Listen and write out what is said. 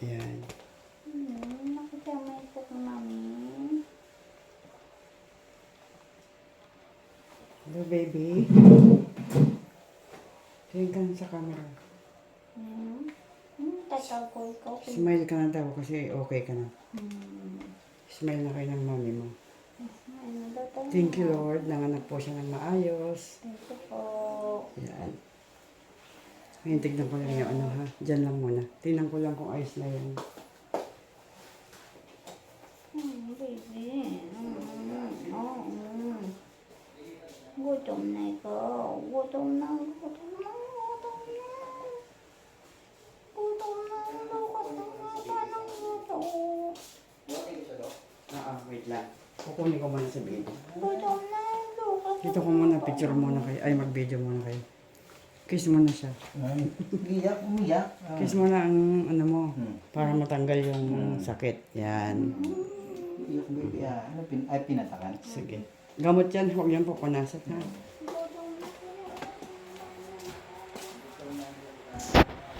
Yan. Hmm, nakasama ito ko mami. Hello, baby. Tingin ka sa camera. Hmm. Hmm, tataw ko ikaw. Smile ka na daw kasi okay ka na. Hmm. Smile na kayo ng mami mo. Ano daw tayo? Thank you, Lord. Nanganak po siya ng maayos. Thank you. Ngayon, tignan ko lang yung ano ha. Diyan lang muna. Tingnan ko lang kung ayos na yan. Hmm, baby. Hmm. Oh, hmm. Gutom na ikaw. Gutom na. Gutom na. Gutom na. Gutom na. Lukas na nga. Paano gutom? Ah, ah, wait lang. Kukunin ko muna sa video. Gutom na. Dito ko muna, picture muna kayo. Ay, mag-video muna kayo. Kiss muna siya. Ay, umiyak, umiyak. Ah. Kiss muna ang ano mo. Hmm. Para matanggal yung sakit. Yan. Umiyak, baby. Ah, ano, pin ay, pinatakan? Sige. Gamot yan. Huwag yan pupunasan ha.